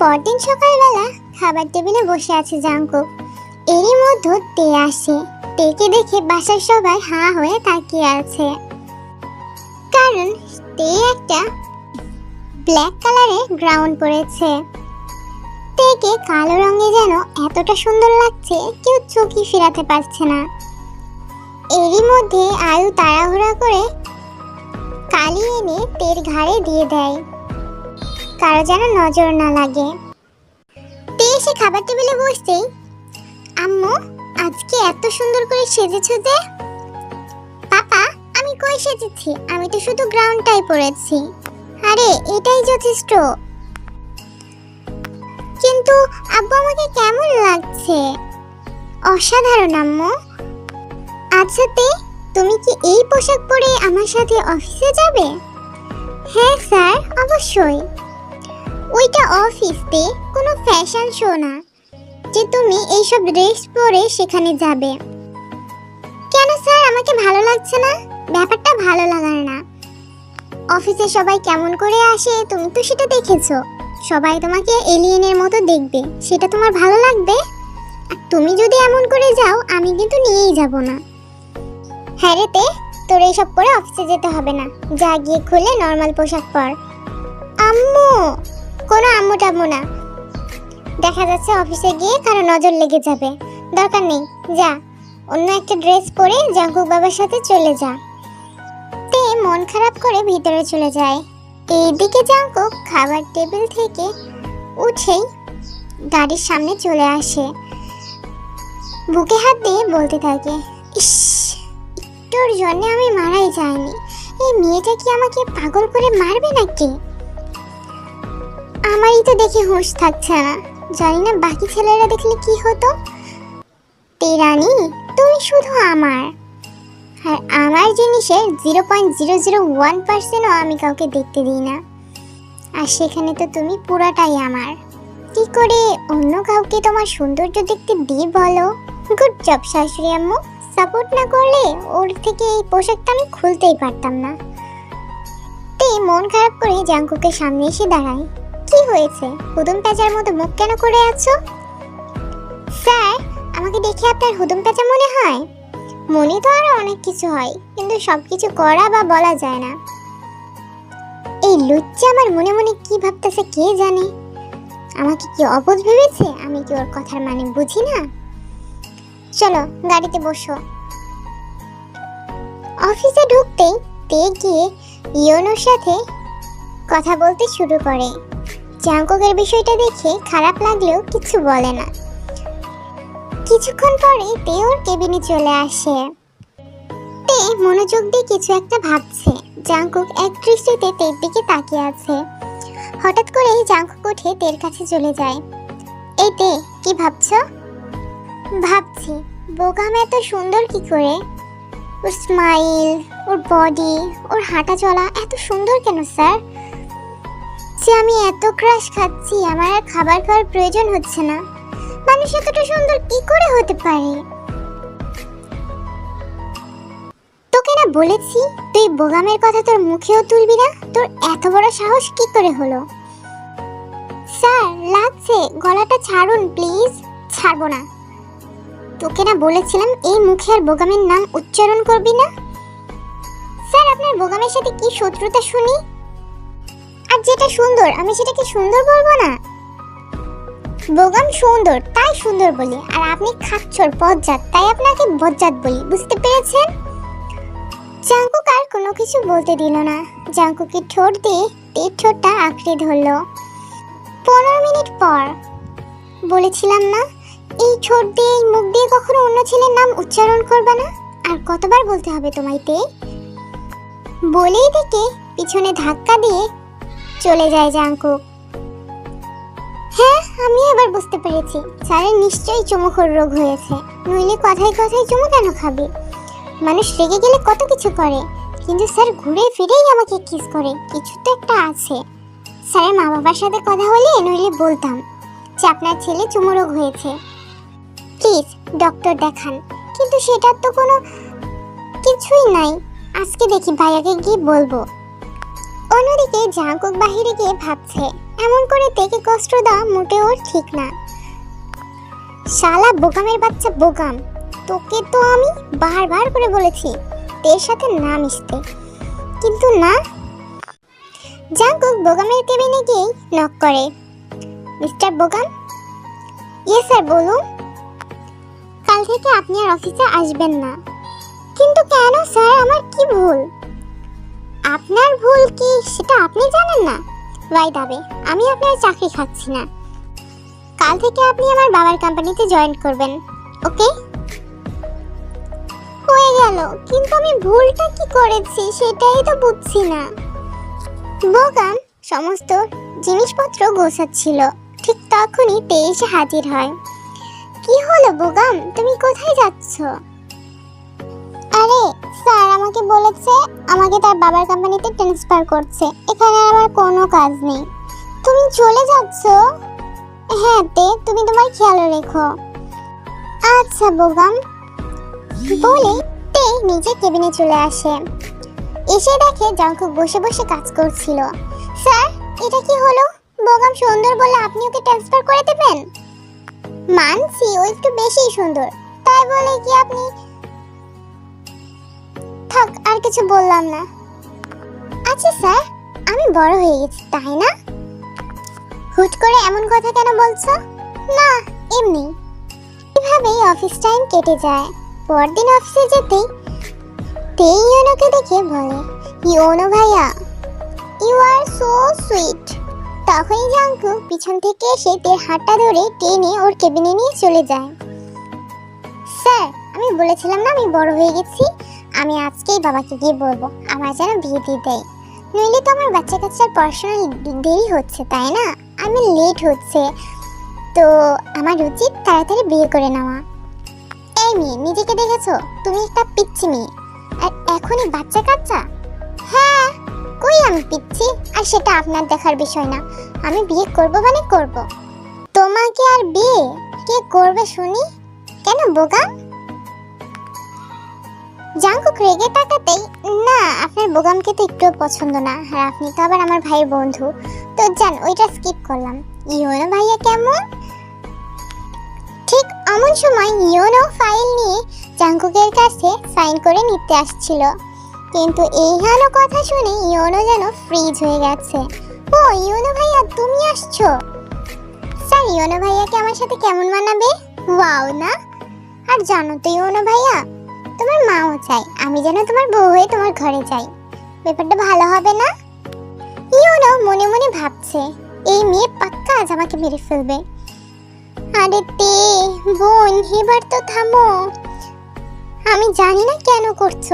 পরদিন সকালবেলা খাবার টেবিলে বসে আছে জাঙ্কুক এরই মধ্যে তে আসে। তেকে দেখে বাসার সবাই হাঁ হয়ে তাকিয়ে আছে। কারণ তে একটা ব্ল্যাক কালারের গ্রাউন্ড পরেছে। তেকে কালো রঙে যেন এতটা সুন্দর লাগছে, কেউ চোখই ফেরাতে পারছে না। এরই মধ্যে আয়ু তাড়াহুড়া করে কালি এনে তের ঘাড়ে দিয়ে দেয়। কারও যেন নজর না লাগে। তে এসে খাবার টেবিলে বসতেই, আম্মু, আজকে এত সুন্দর করে সেজেছো যে? পাপা, আমি কই সেজেছি? আমি তো শুধু গ্রাউন্ডটাই পরেছি। আরে, এটাই যথেষ্ট। কিন্তু আব্বু আমাকে কেমন লাগছে? অসাধারণ, আম্মু। আচ্ছা তে, তুমি কি এই পোশাক পরে আমার সাথে অফিসে যাবে? হ্যাঁ স্যার, অবশ্যই। ওইটা অফিস অফিসতে কোনো ফ্যাশন শো না, যে তুমি এইসব ড্রেস পরে সেখানে যাবে। কেন স্যার? আমাকে ভালো লাগছে না? ব্যাপারটা ভালো লাগার না। অফিসে সবাই কেমন করে আসে, তুমি তো সেটা দেখেছ। সবাই তোমাকে এলিয়েনের মতো দেখবে, সেটা তোমার ভালো লাগবে? আর তুমি যদি এমন করে যাও, আমি কিন্তু নিয়েই যাব না। হ্যাঁ তোর এইসব পরে অফিসে যেতে হবে না। যা গিয়ে খুলে নর্মাল পোশাক পর। আম্মু! কোনো আম্মু টাম্মু না। দেখা যাচ্ছে অফিসে গিয়ে কারও নজর লেগে যাবে। দরকার নেই, যা। অন্য একটা ড্রেস পরে জাঙ্কুক বাবার সাথে চলে যা। তে মন খারাপ করে ভিতরে চলে যায়। এইদিকে জাঙ্কুক খাবার টেবিল থেকে উঠেই গাড়ির সামনে চলে আসে। বুকে হাত দিয়ে বলতে থাকে, ইস একটুর জন্য আমি মারাই যাইনি। এই মেয়েটা কি আমাকে পাগল করে মারবে নাকি? আমারই তো দেখে হুঁশ থাকছে না। জানি না বাকি ছেলেরা দেখলে কি হতো। তেরানি, তুমি শুধু আমার। আর আমার জিনিসের zero point zero zero one পার্সেন্টও আমি কাউকে দেখতে দিই না। আর সেখানে তো তুমি পুরাটাই আমার। কি করে অন্য কাউকে তোমার সৌন্দর্য দেখতে দিই বলো? গুড জব, শাশুড়ি আম্মু। সাপোর্ট না করলে ওর থেকে এই পোশাকটা আমি খুলতেই পারতাম না। তে মন খারাপ করে জাঙ্কুকের সামনে এসে দাঁড়ায়। কি হয়েছে? হুদুম পেঁচার মতো মুখ কেন করে আছো? স্যার, আমাকে দেখে আপনার হুদুম পেঁচা মনে হয়? মনে তো আরও অনেক কিছু হয়, কিন্তু সবকিছু করা বা বলা যায় না। এই লুচ্চা আমার মনে মনে কি ভাবতেছে কে জানে? আমাকে কি অবুঝ ভেবেছে? আমি কি ওর কথার মানে বুঝি না? চলো, গাড়িতে বসো। অফিসে ঢুকতেই তে গিয়ে ইয়নোর সাথে কথা বলতে শুরু করে। জাঙ্কুকের বিষয়টা দেখে খারাপ লাগলেও কিছু বলে না। কিছুক্ষণ পরে তে ওর কেবিনে চলে আসে। তে মনোযোগ দিয়ে কিছু একটা ভাবছে। জাঙ্কুক এক দৃষ্টিতে তের দিকে তাকিয়ে আছে। হঠাৎ করে জাঙ্কুক উঠে তের কাছে চলে যায়। এই তে, কি ভাবছ? ভাবছি বোগাম এত সুন্দর কি করে? ওর স্মাইল ওর বডি ওর হাঁটা চলা এত সুন্দর কেন, স্যার? যে আমি এত ক্রাশ খাচ্ছি, আমার আর খাবার খাওয়ার প্রয়োজন হচ্ছে না। মানুষ এতটা সুন্দর কি করে হতে পারে? তোকে না বলেছি, তুই বোগামের কথা তোর মুখেও তুলবি না? তোর এত বড় সাহস কি করে হলো? স্যার, লাগছে, গলাটা ছাড়ুন, প্লিজ। ছাড়বো না। তোকে না বলেছিলাম, এই মুখে আর বোগামের নাম উচ্চারণ করবি না? স্যার, আপনার বোগামের সাথে কি শত্রুতা শুনি? আর যেটা সুন্দর, আমি সেটাকে সুন্দর বলব না? বোগাম সুন্দর, তাই সুন্দর বলি। আর আপনি খাচ্ছর বজ্জাত, তাই আপনাকে বজ্জাত বলি, বুঝতে পেরেছেন? জাঙ্কুক আর কোনো কিছু বলতে দিল না। জাঙ্কুকের ঠোঁট দিয়ে তীর ঠোঁটটা আঁকড়ে ধরলো। পনেরো মিনিট পর বলেছিলাম না, এই ঠোঁট দিয়ে, এই মুখ দিয়ে কখনো অন্য ছেলের নাম উচ্চারণ করবে না? আর কতবার বলতে হবে তোমায় তে? বলেই থেকে পিছনে ধাক্কা দিয়ে চলে যায় জাঙ্কুক হ্যাঁ আমি এবার বুঝতে পেরেছি। স্যারের নিশ্চয়ই চুমুখোর রোগ হয়েছে। নইলে কথায় কথায় চুমু কেন খাবে? মানুষ রেগে গেলে কত কিছু করে, কিন্তু স্যার ঘুরে ফিরেই আমাকে কিস করে। কিছু তো একটা আছে। স্যারের মা বাবার সাথে কথা হলে নইলে বলতাম, যে আপনার ছেলে চুমু রোগ হয়েছে। প্লিজ, ডক্টর দেখান। কিন্তু সেটার তো কোনো কিছুই নাই। আজকে দেখি ভাইয়াকে গিয়ে বলব। অন্যদিকে জাঙ্কুক বাহিরে গিয়ে ভাবছে, এমন করে তেকে কষ্ট দেওয়া মোটেও ঠিক না। শালা বোকামের বাচ্চা বোকাম তোকে তো আমি বারবার করে বলেছি, তের সাথে না মিশতে। কিন্তু না। জাঙ্কুক বোগামের কেবিনে গিয়েই নক করে, মিস্টার বোগাম? ইয়ে স্যার বলুন। কাল থেকে আপনি আর অফিসে আসবেন না। কিন্তু কেন স্যার আমার কি ভুল? আপনার ভুল কি সেটা আপনি জানেন না? ওয়াই দাবে, আমি আপনার চাকরি খাচ্ছি না। কাল থেকে আপনি আমার বাবার কোম্পানিতে জয়েন করবেন, ওকে? হয়ে গেল, কিন্তু আমি ভুলটা কি করেছি সেটাই তো বুঝছি না। বোগাম সমস্ত জিনিসপত্র গোছাচ্ছিল, ঠিক তখনই তে এসে হাজির হয়। কি হলো বোগাম তুমি কোথায় যাচ্ছ? আরে স্যার আমাকে বলেছে, আমাকে তার বাবার কোম্পানিতে ট্রান্সফার করছে। এখানে আমার কোনো কাজ নেই। তুমি চলে যাচ্ছ? হ্যাঁ তে, তুমি তোমার খেয়াল রেখো। আচ্ছা বোগাম। বলে তে নিজে কেবিনে চলে আসে। এসে দেখে জাঙ্কুক বসে বসে কাজ করছিল। স্যার, এটা কি হলো? বোগাম সুন্দর বলে আপনি ওকে ট্রান্সফার করে দেবেন? মানছি ও একটু বেশি সুন্দর। তাই বলে কি আপনি থাক, আর কিছু বললাম না। আচ্ছা স্যার, আমি বড় হয়ে গেছি, তাই না? হুট করে এমন কথা কেন বলছো? না, এমনি। এভাবেই অফিস টাইম কেটে যায়। পরদিন অফিসে যেতেই, তেই ইয়োনোকে দেখে বলে ইয়োনো ভাইয়া ইউ আর সো সুইট তখনই জাঙ্কু পিছন থেকে এসে তের হাতটা ধরে টেনে ওর কেবিনে নিয়ে চলে যায়। স্যার, আমি বলেছিলাম না আমি বড় হয়ে গেছি? আমি আজকেই বাবাকে গিয়ে বলব, আমার যেন বিয়ে দিয়ে দেয়। নইলে তো আমার বাচ্চা কাচ্চার পড়াশোনা দেরি হচ্ছে, তাই না? আমি লেট হচ্ছে। তো আমার উচিত তাড়াতাড়ি বিয়ে করে নেওয়া এই মেয়ে, নিজেকে দেখেছ? তুমি একটা পিচ্ছি মেয়ে। আর এখনই বাচ্চা কাচ্চা? হ্যাঁ কই আমি পিচ্ছি? আর সেটা আপনার দেখার বিষয় না। আমি বিয়ে করব মানে করব। তোমাকে আর বিয়ে? কে করবে শুনি? কেন, বোকা? জাঙ্কুক রেগে তাকাতেই, না, আপনার বোগামকে তো একটু পছন্দ না, আর আপনি তো আবার আমার ভাইয়ের বন্ধু। তো যান ওইটা স্কিপ করলাম। ইয়োনো ভাইয়া কেমন? ঠিক এমন সময় ইয়োনো ফাইল নিয়ে জাঙ্কুকের কাছে সাইন করে নিতে আসছিল। কিন্তু এই হালো কথা শুনে ইয়োনো যেন ফ্রিজ হয়ে গেছে। ও, ইয়োনো ভাইয়া, তুমি আসছো? স্যার, ইয়োনো ভাইয়াকে আমার সাথে কেমন মানাবে? ওয়াও, না? আর জানো তো ইয়োনো ভাইয়া তোমার মাও চাই। আমি যেন তোমার বউ হয়ে তোমার ঘরে যাই। ব্যাপারটা ভালো হবে না? ইয়োনো মনে মনে ভাবছে, এই মেয়ে পাক্কা আজ আমাকে মেরে ফেলবে। আরে তে, বোন, এবার তো থামো। আমি জানি না কেন করছ।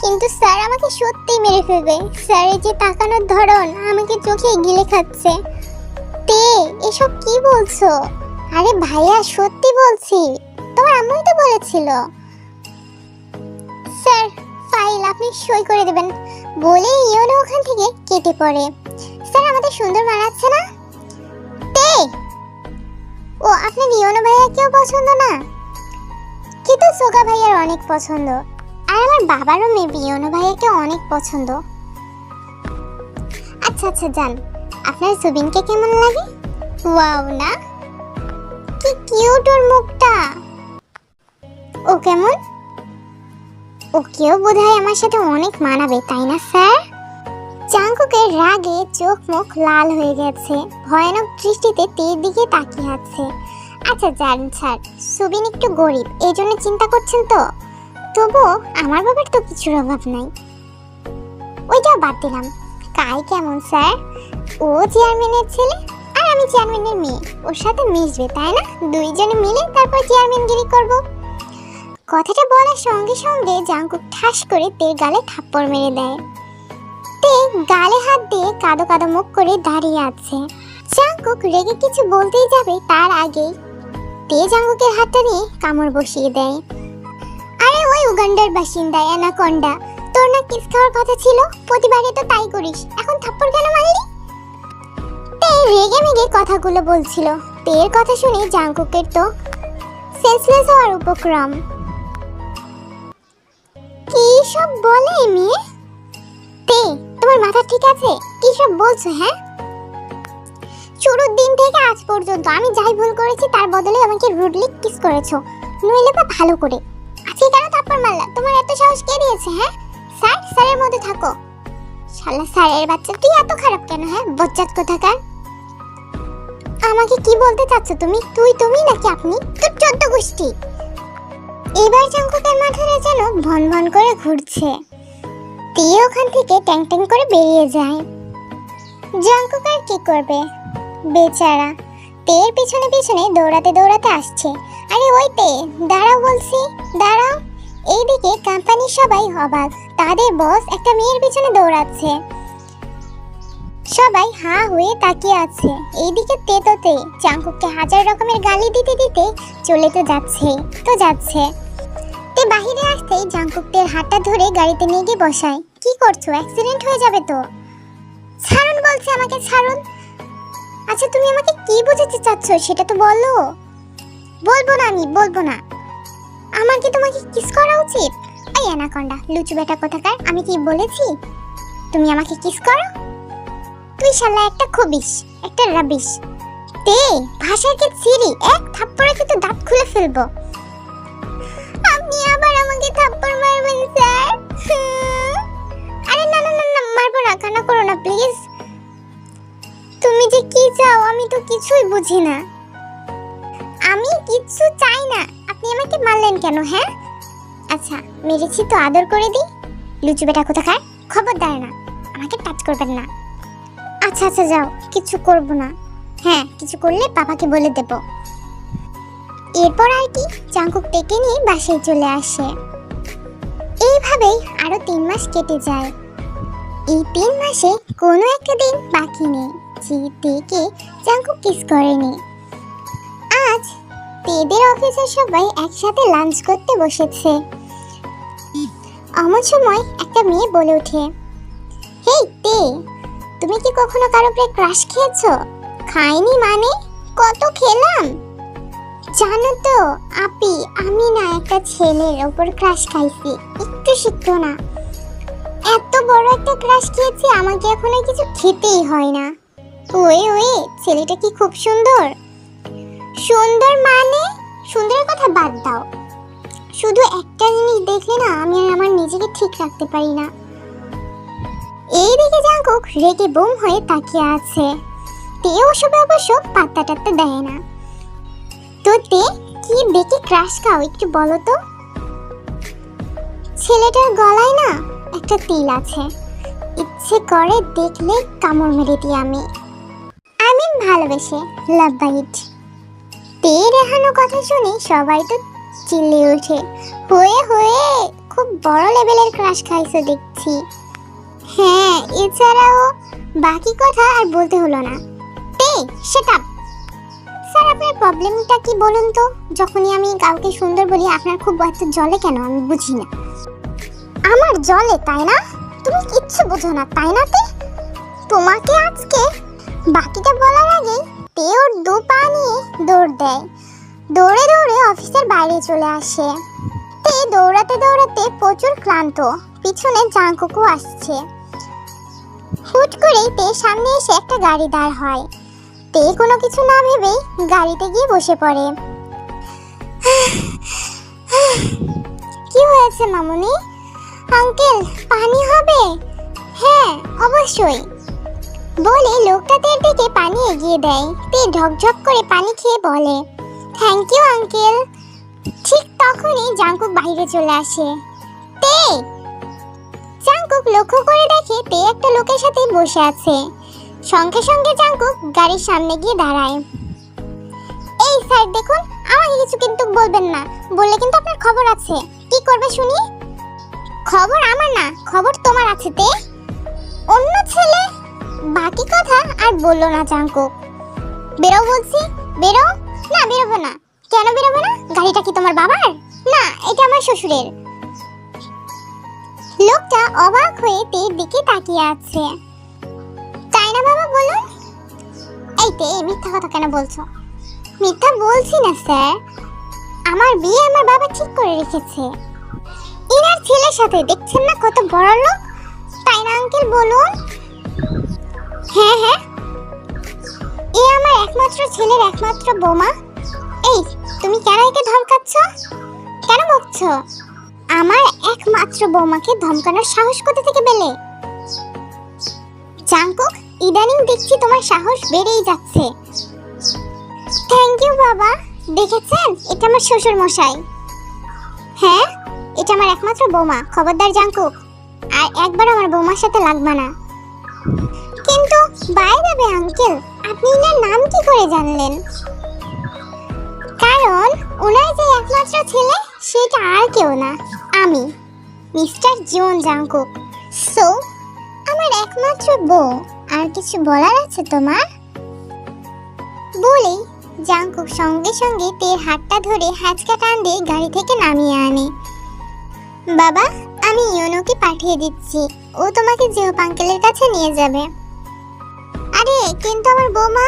কিন্তু স্যার আমাকে সত্যিই মেরে ফেলবে। স্যারের যে তাকানোর ধরন আমাকে চোখে গিলে খাচ্ছে। তে, এসব কি বলছো? আরে ভাইয়া, সত্যি বলছি। তোমার আম্মুই তো বলেছিল। স্যার, ফাইল আপনি সই করে দেবেন। বলে ইয়োনো ওখান থেকে কেটে পড়ে। স্যার, আমাদের সুন্দর মানাচ্ছে না? তে! ও আপনার ইয়োনো ভাইয়া কেউ পছন্দ না? কিন্তু সোকা ভাইয়ার অনেক পছন্দ। আর আমার বাবারও মেবি ইয়োনো ভাইয়াকে অনেক পছন্দ। আচ্ছা আচ্ছা যান। আপনার সুবিনকে কেমন লাগে? ওয়াও, না? কি কিউট ওর মুখটা। ও কেমন? ওকেও বোধহয় আমার সাথে অনেক মানাবে, তাই না, স্যার? চাঙ্কুকের রাগে চোখ মুখ লাল হয়ে গেছে, ভয়ানক দৃষ্টিতে তীর দিকে তাকিয়ে আছে। আচ্ছা জান স্যার, সুবিন একটু গরিব, এই জন্য চিন্তা করছেন তো? তবুও আমার বাবার তো কিছুর অভাব নাই। ওইটাও বাদ দিলাম। কাই কেমন, স্যার? ও চেয়ারম্যানের ছেলে আর আমি চেয়ারম্যানের মেয়ে, ওর সাথে মিশবে, তাই না? দুইজনে মিলে তারপর চেয়ারম্যানগিরি করব। কথাটা বলার সঙ্গে সঙ্গে জাঙ্কুক ঠাস করে তের গালে থাপ্পড় মেরে দেয়। তে গালে হাত দিয়ে কাদো কাদো মুখ করে দাঁড়িয়ে আছে। জাঙ্কুক রেগে কিছু বলতেই যাবে তার আগেই। তে জাঙ্কুকের হাতটা নিয়ে কামড় বসিয়ে দেয়। আরে ওই উগান্ডার বাসিন্দা, অ্যানাকন্ডা, তোর না কিস খাওয়ার কথা ছিল? প্রতিবারে তো তাই করিস। এখন থাপ্পড় কেন মারলি? তে রেগে মেগে কথাগুলো বলছিল। তের কথা শুনে জাঙ্কুকের তো সেন্সলেস হওয়ার উপক্রম। কি সব বলে এই মেয়ে? তে, তোমার মাথা ঠিক আছে? কি সব বলছো হ্যাঁ? শুরুর দিন থেকে আজ পর্যন্ত আমি যাই ভুল করেছি, তার বদলে আমাকে রুডলি কিস করেছ। নইলে বা ভালো করে। আজকে কেন থাপ্পড় মারলা? তোমার এত সাহস কে দিয়েছে হ্যাঁ? স্যার, স্যারের মধ্যে থাকো। শালা স্যারের বাচ্চা তুই এত খারাপ কেন হ্যাঁ? বজ্জাত কোথাকার? আমাকে কি বলতে চাচ্ছ তুমি? তুই, তুমি নাকি আপনি? তোর চোদ্দ গোষ্ঠী। এবার জাঙ্কুকের মাথাটা যেন ভন ভন করে ঘুরছে। তীর ওখান থেকে ট্যাং ট্যাং করে বেরিয়ে যায়। জাঙ্কুক আর কি করবে? বেচারা তের পিছনে পিছনে দৌড়াতে দৌড়াতে আসছে। আরে ওই তে, দাঁড়াও বলছি, দাঁড়াও। এইদিকে কোম্পানির সবাই অবাক। তাদের বস একটা মেয়ের পিছনে দৌড়াচ্ছে। সবাই হা হয়ে তাকিয়ে আছে। এইদিকে তে তো তে, চাঙ্কুককে হাজার রকমের গালি দিতে দিতে চলে তো যাচ্ছে তো যাচ্ছে। বাহিরে আসতেই জাঙ্কুকদের হাতটা ধরে গাড়িতে নিয়ে গিয়ে বসায়। কি করছ? অ্যাক্সিডেন্ট হয়ে যাবে তো? ছাড়ুন, বলছে আমাকে, ছাড়ুন। আচ্ছা তুমি আমাকে কি বোঝাতে চাচ্ছ সেটা তো বলো। বলব না আমি, বলব না। আমার কি তোমাকে কিস করা উচিত? এই অ্যানাকন্ডা, লুচু বেটা কোথাকার? আমি কি বলেছি? তুমি আমাকে কিস করো? তুই শালা একটা খবিস, একটা রাবিশ তে ভাষার কি সিরি এক থাপ্পড়ে কিন্তু দাঁত খুলে ফেলব। আপনি আবার আমাকে থাপ্পড় মারবেন, স্যার? আরে না না না মারবো না, কান্না করো না, প্লিজ। তুমি যে কি চাও, আমি তো কিছুই বুঝি না। আমি কিচ্ছু চাই না। আপনি আমাকে মারলেন কেন হ্যাঁ? আচ্ছা মেরেছি তো, আদর করে দিই। লুচু বেটা কোথাকার? খবরদার না, আমাকে টাচ করবেন না। আচ্ছা আচ্ছা যাও, কিছু করব না। হ্যাঁ কিছু করলে পাপাকে বলে দেব। এরপর কি চাঙ্কুক টেকে নিয়ে বাসায় চলে আসে। এইভাবেই আরও তিন মাস কেটে যায়। এই তিন মাসে কোনো একটা দিন বাকি নেই, যে তেকে চাঙ্কুক কিস করেনি। আজ তেদের অফিসে সবাই একসাথে লাঞ্চ করতে বসেছে। এমন সময় একটা মেয়ে বলে ওঠে, হেই, তে, তুমি কি কখনো কারও উপরে ক্রাশ খেয়েছো? খাইনি মানে? কত খেলাম? জানো তো, আপি, আমি না একটা ছেলের ওপর ক্রাশ খাইছি। একটু শিখতো না। এত বড় একটা ক্রাশ খেয়েছি, আমাকে এখন আর কিছু খেতেই হয় না। ওয়ে ওয়ে, ছেলেটা কি খুব সুন্দর? সুন্দর মানে? সুন্দরের কথা বাদ দাও। শুধু একটা জিনিস দেখলে না, আমি আর আমার নিজেকে ঠিক রাখতে পারি না। এই দিকে জাঙ্কুক রেগে বোম হয়ে তাকিয়ে আছে। তে ওসবে অবশ্য পাত্তা টাত্তা দেয় না। তো কি দেখে ক্রাশ খাও একটু বলো তো? ছেলেটার গলায় না একটা তিল আছে। ইচ্ছে করে দেখলে কামড় মেরে দিই আমি। আই মিন ভালোবেসে লাভ বাইট তে রেহানো কথা শুনে সবাই তো চিল্লে ওঠে। হয়ে হয়ে খুব বড় লেভেলের ক্রাশ খাইছো দেখছি। হ্যাঁ এছাড়াও বাকি কথা আর বলতে হলো না। তে সেটা স্যার, আপনার প্রবলেমটা কি বলুন তো? যখনই আমি কাউকে সুন্দর বলি, আপনার খুব এত জলে কেন? আমি বুঝি না। আমার জলে তাই না? তুমি কিচ্ছু বোঝো না, তাই না তে? তোমাকে আজকে বাকিটা বলার আগে তে দু পা নিয়ে দৌড় দেয়। দৌড়ে দৌড়ে অফিসের বাইরে চলে আসে। তে দৌড়াতে দৌড়াতে প্রচুর ক্লান্ত। পিছনে জাঙ্কুকও আসছে। হুট করেই তে সামনে এসে একটা গাড়ি দাঁড় হয়। তে কোনো কিছু না ভেবেই গাড়িতে গিয়ে বসে পড়ে। কি হয়েছে মামুনি? আঙ্কেল, পানি হবে? হ্যাঁ অবশ্যই। বলে লোকটা তের দিকে পানি এগিয়ে দেয়। তে ঢকঢক করে পানি খেয়ে বলে থ্যাংক ইউ আঙ্কেল। ঠিক তখনই জাঙ্কুক বাইরে চলে আসে। তে! জাঙ্কুক লক্ষ্য করে দেখে তে একটা লোকের সাথে বসে আছে। সঙ্গে সঙ্গে জাঙ্কুক গাড়ির সামনে গিয়ে দাঁড়ায়। এই স্যার, দেখুন, আমাকে কিছু কিন্তু বলবেন না। বললে কিন্তু আপনার খবর আছে। কি করবে শুনি? খবর আমার না, খবর তোমার আছে তে। অন্য ছেলে? বাকি কথা আর বলল না জাঙ্কুক। বেরো বলছি, বেরো? না, বেরোবো না। কেন বেরোবো না? গাড়িটা কি তোমার বাবার? না, এটা আমার শ্বশুরের। লোকটা অবাক হয়ে তের দিকে তাকিয়ে আছে। তাই না বাবা বলুন। মিথ্যা কথা কেন বলছো? মিথ্যা বলছি না, স্যার। আমার বিয়ে আমার বাবা ঠিক করে রেখেছে। ইনার ছেলের সাথে, দেখছেন না কত বড় লোক? তাই না, আঙ্কেল, বলুন। হ্যাঁ হ্যাঁ। এ একমাত্র ছেলের একমাত্র বোমা। এই, তুমি কেন একে ধমকাচ্ছ? কেন বকছ? আমার একমাত্র বৌমাকে ধমকানোর সাহস কোথা থেকে পেলে? জাঙ্কুক ইদানিং দেখছি তোমার সাহস বেড়েই যাচ্ছে। থ্যাংক ইউ বাবা। দেখেছেন? এটা আমার শ্বশুর মশাই হ্যাঁ? এটা আমার একমাত্র বৌমা, খবরদার জাঙ্কুক আর একবার আমার বৌমার সাথে লাগবে না। কিন্তু বাই যাবে আঙ্কেল, আপনি এনার নাম কি করে জানলেন? কারণ ওনার যে একমাত্র ছেলে, সেটা আর কেউ না, আমি, মিস্টার জন জাঙ্কুক সো আমার একমাত্র বউ। আর কিছু বলার আছে তোমার? বলেই জাঙ্কুক সঙ্গে সঙ্গে তের হাতটা ধরে হ্যাচকা টান দিয়ে গাড়ি থেকে নামিয়ে আনে। বাবা, আমি ইয়োনোকে পাঠিয়ে দিচ্ছি। ও তোমাকে জিও পাঙ্কেলের কাছে নিয়ে যাবে। আরে, কিন্তু আমার বৌমা?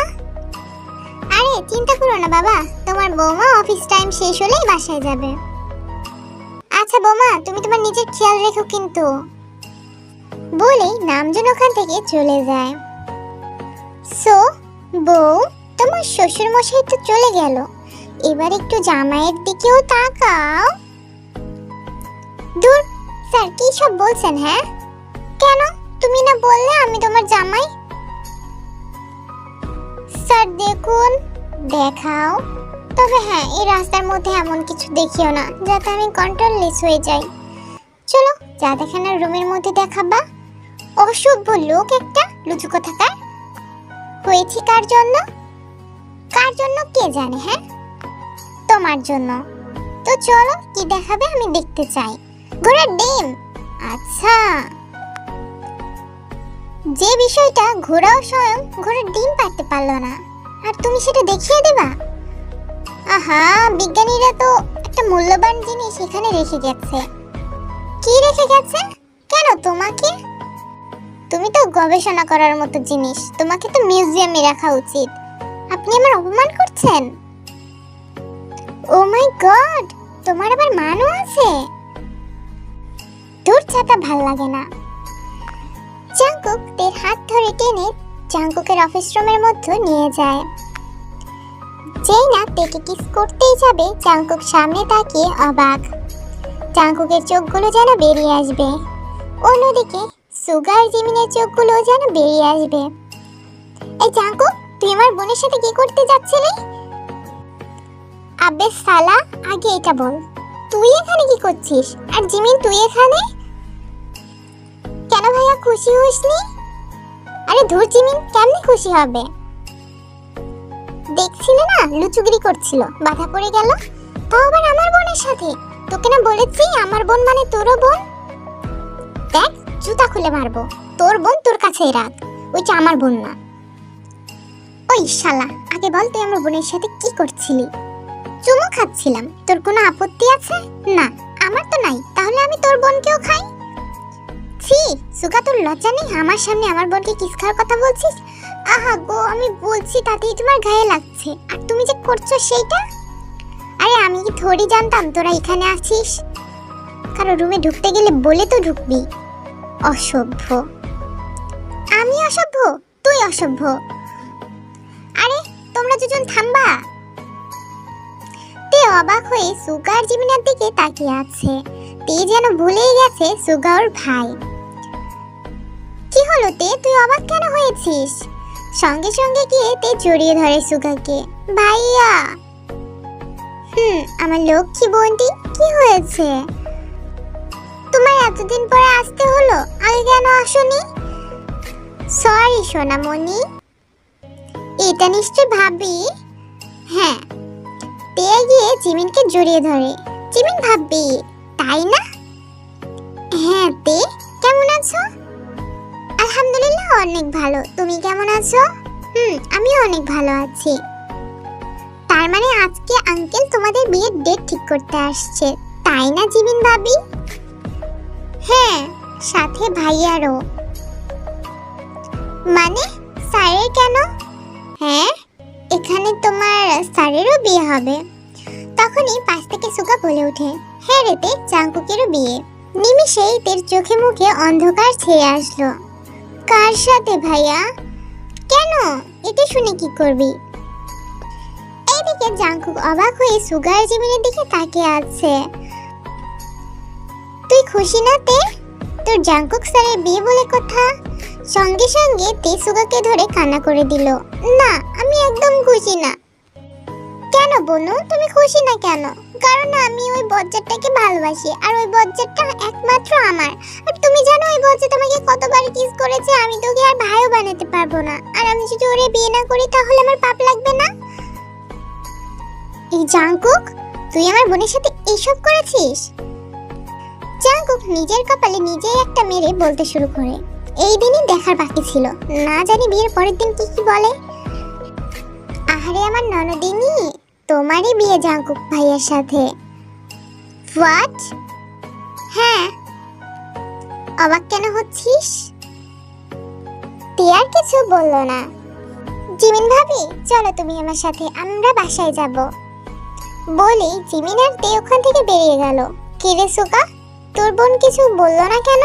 আরে, চিন্তা করো না বাবা, তোমার বৌমা অফিস টাইম শেষ হলেই বাসায় যাবে। আচ্ছা বৌমা, তুমি তোমার নিজের খেয়াল রেখো কিন্তু। বলেই নামজন ওখান থেকে চলে যায়। সো, বউ, তোমার শ্বশুর মশাই তো চলে গেল। এবার একটু জামাইয়ের দিকেও তাকাও। দূর, স্যার, কি সব বলছেন হ্যাঁ? কেন? তুমি না বললে আমি তোমার জামাই? স্যার, দেখুন, দেখাও। তবে হ্যাঁ এই রাস্তার মধ্যে এমন কিছু দেখিও না, যাতে আমি কন্ট্রোললেস হয়ে যাই। চলো যা দেখানোর রুমের মধ্যে দেখাবা। অসভ্য লোক একটা, লুচু কোথাকার? হয়েছি কার জন্য? কার জন্য কে জানে হ্যাঁ? তোমার জন্য। তো চলো, কি দেখাবে আমি দেখতে চাই। ঘোড়ার ডিম! আচ্ছা। যে বিষয়টা ঘোড়াও স্বয়ং ঘোড়ার ডিম পারতে পারল না, আর তুমি সেটা দেখিয়ে দেবা? আহা, বিজ্ঞানীরা তো একটা মূল্যবান জিনিস এখানে রেখে গেছে। কি রেখে গেছে? কেন তোমাকে? তুমি তো গবেষণা করার মতো জিনিস। তোমাকে তো মিউজিয়ামে রাখা উচিত। আপনি আমার অপমান করছেন? Oh my god! তোমার আবার মানও আছে? দূর ছাতা ভালো লাগে না। চাঙ্কুক তের হাত ধরে টেনে চাঙ্কুকের অফিস রুমের মধ্যে নিয়ে যায়। যেই না তেকে কিস করতেই যাবে চাঙ্কুক সামনে তাকিয়ে অবাক। চাঙ্কুকের চোখগুলো যেন বেরিয়ে আসবে। অন্যদিকে সুগার জিমিনের চোখগুলো যেন বেরিয়ে আসবে। এই চাঙ্কুক তুই আমার বোনের সাথে কি করতে যাচ্ছিলি? আবে সালা, আগে এটা বল। তুই এখানে কি করছিস? আর জিমিন, তুই এখানে? কেন ভাইয়া খুশি হসনি? আরে ধুর, জিমিন, কেমনে খুশি হবে? দেখছিলে না, লুচুগিরি করছিল, বাধা পড়ে গেল। তাও আবার আমার বোনের সাথে? তোকে না বলেছি, আমার বোন মানে তোরও বোন? দেখ জুতা খুলে মারবো। তোর বোন তোর কাছেই রাখ ওইটা আমার বোন না। ওই শালা, আগে বল তুই আমার বোনের সাথে কি করছিলি? চুমু খাচ্ছিলাম। তোর কোনো আপত্তি আছে? না, আমার তো নাই। তাহলে আমি তোর বোনকেও খাই? ছি, সুগা, তোর লজ্জা নেই? আমার সামনে আমার বোনকে কিস খাওয়ার কথা বলছিস? আহা গো, আমি বলছি, তাতেই তোমার গায়ে লাগছে। আর তুমি যে করছ সেইটা? আরে, আমি কি থোড়ি জানতাম তোরা এখানে আছিস কারও রুমে ঢুকতে গেলে বলে তো ঢুকবি। অসভ্য। আমি অসভ্য? তুই অসভ্য। আরে, তোমরা দুজন থামবা। তে অবাক হয়ে সুগার জিমিনার দিকে তাকিয়ে আছে। তে যেন ভুলেই গেছে সুগা ওর ভাই। কি হলো তে? তুই অবাক কেন হয়েছিস? সঙ্গে সঙ্গে গিয়ে তে জড়িয়ে ধরে সুগাকে ভাইয়া। হুম, আমার লক্ষ্মী বোনটি কি হয়েছে? তোমার এতদিন পরে আসতে হলো? আগে কেন আসনি? সরি সোনামণি। এটা নিশ্চয় ভাবি? হ্যাঁ। পেয়ে গিয়ে জিমিনকে জড়িয়ে ধরে। জিমিন ভাববি তাই না? হ্যাঁ তে, কেমন আছো? আলহামদুলিল্লাহ অনেক ভালো। তুমি কেমন আছো? হুম, আমিও অনেক ভালো আছি। তার মানে আজকে আঙ্কেল তোমাদের বিয়ের ডেট ঠিক করতে আসছে। তাই না, জিমিন ভাবি? হ্যাঁ সাথে ভাইয়ারও। মানে স্যারের কেন? হ্যাঁ এখানে তোমার স্যারেরও বিয়ে হবে। তখনই পাশ থেকে সুগা বলে ওঠে হ্যাঁ রেতে চাঙ্কুকেরও বিয়ে। নিমিষেই তের চোখে মুখে অন্ধকার ছেয়ে আসলো। কার সাথে ভাইয়া? কেন? এটা শুনে কি করবি? এদিকে জাংকুক অবাক হয়ে সুগার জিমিনের দিকে তাকিয়ে আছে। তুই খুশি না তে? তোর জাংকুক স্যারের বিয়ে বলে কথা। সঙ্গে সঙ্গে তে সুগাকে ধরে কান্না করে দিল। না, আমি একদম খুশি না। কেন বনু? তুমি খুশি না কেন? কারণ আমি ওই বজ্জারটাকে ভালোবাসি, আর ওই বজ্জারটা একমাত্র আমার। আর তুমি জানো ওই বজ্জার তোমাকে কতবার কিস করেছে, আমি তোকে আর ভাইও বানাতে পারব না। আর আমি যদি ওরে বিয়ে না করি, তাহলে আমার পাপ লাগবে না? এই জাংকুক, তুই আমার বোনের সাথে এইসব করেছিস? জাংকুক নিজের কপালে নিজেই একটা মেরে বলতে শুরু করে। এই দিনই দেখার বাকি ছিল। না জানি বিয়ের পরের দিন কি কি বলে। আহারে আমার ননদিনী, তোমারই বিয়ে জাংকুক ভাইয়ের সাথে। হোয়াট হ্যাঁ। অবাক কেন হচ্ছিস? তিয়ার কিছু বলল না। জিমিন ভাবি, চলো তুমি আমার সাথে, আমরা বাসায় যাব। বলি, জিমিন আর তে ওখান থেকে বেরিয়ে গেল। কিরে সুকা তোর বোন কিছু বলল না কেন?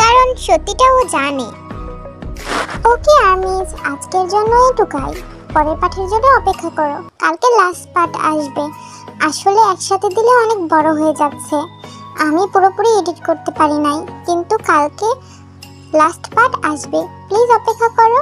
কারণ সত্যিটা ও জানে। ওকে আমিস আজকের জন্য এটুকাই পরের পাঠের জন্য অপেক্ষা করো। কালকে লাস্ট পার্ট আসবে। আসলে একসাথে দিলে অনেক বড় হয়ে যাচ্ছে। আমি পুরোপুরি এডিট করতে পারি নাই, কিন্তু কালকে লাস্ট পার্ট আসবে। প্লিজ অপেক্ষা করো।